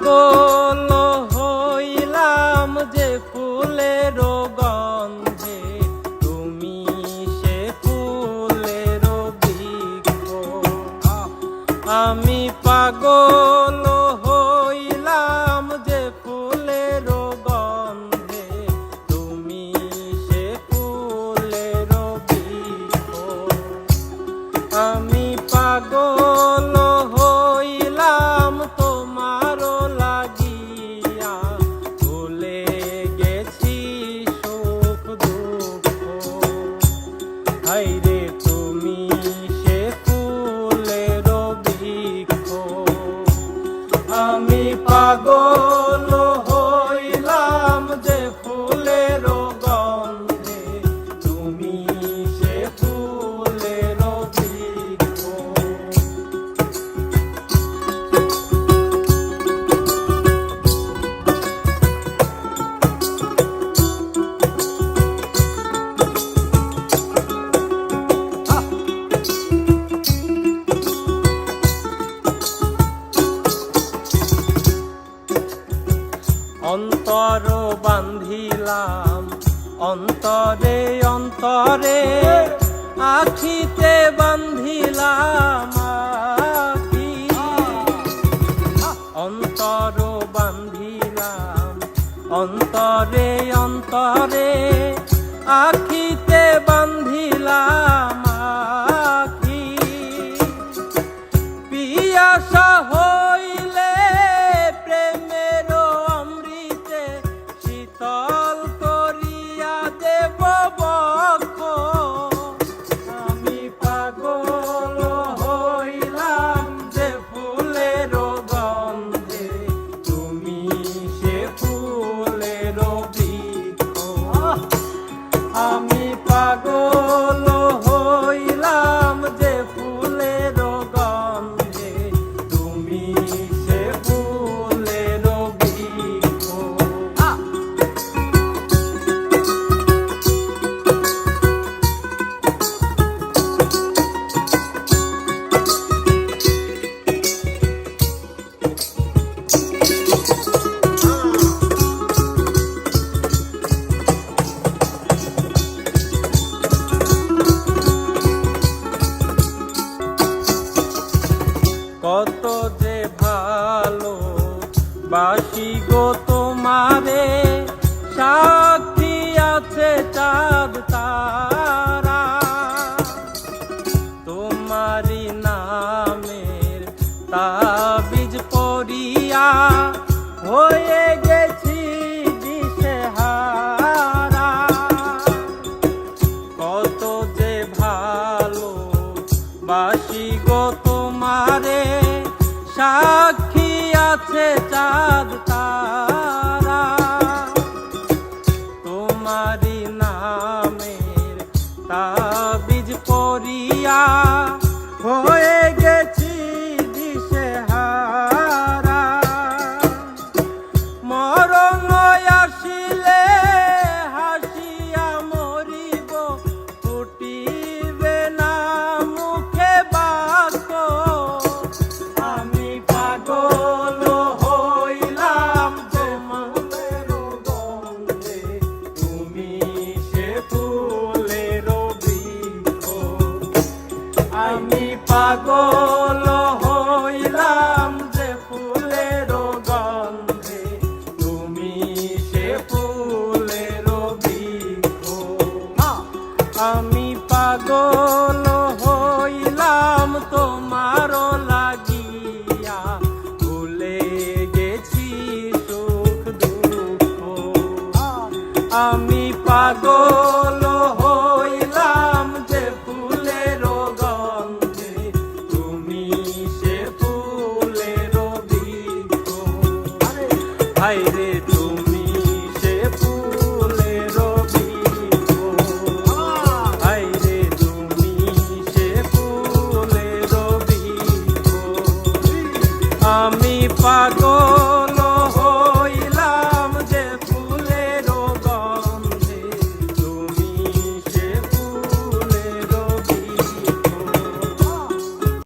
পাগল হইলাম যে ফুলে ফুলের যে তুমি সে ফুলে বৃক্ষ। আমি পাগল অন্তরে অন্তরে আখিতে বান্ধিলাম আখি। অন্তর বান্ধিলাম। অন্তরে অন্তরে আখিতে বান্ধিলাম বীজ পড়িয়া হয়ে গেছি দিশেহারা। কত যে ভালো বাসি গো তোমারে, সাক্ষী আছে চাঁদ তার। Alicia. আমি পাগল হইলাম তোমার লাগিয়া। ভুলে গেছি সুখ দুঃখ। আমি পাগল হইলাম যে তুমি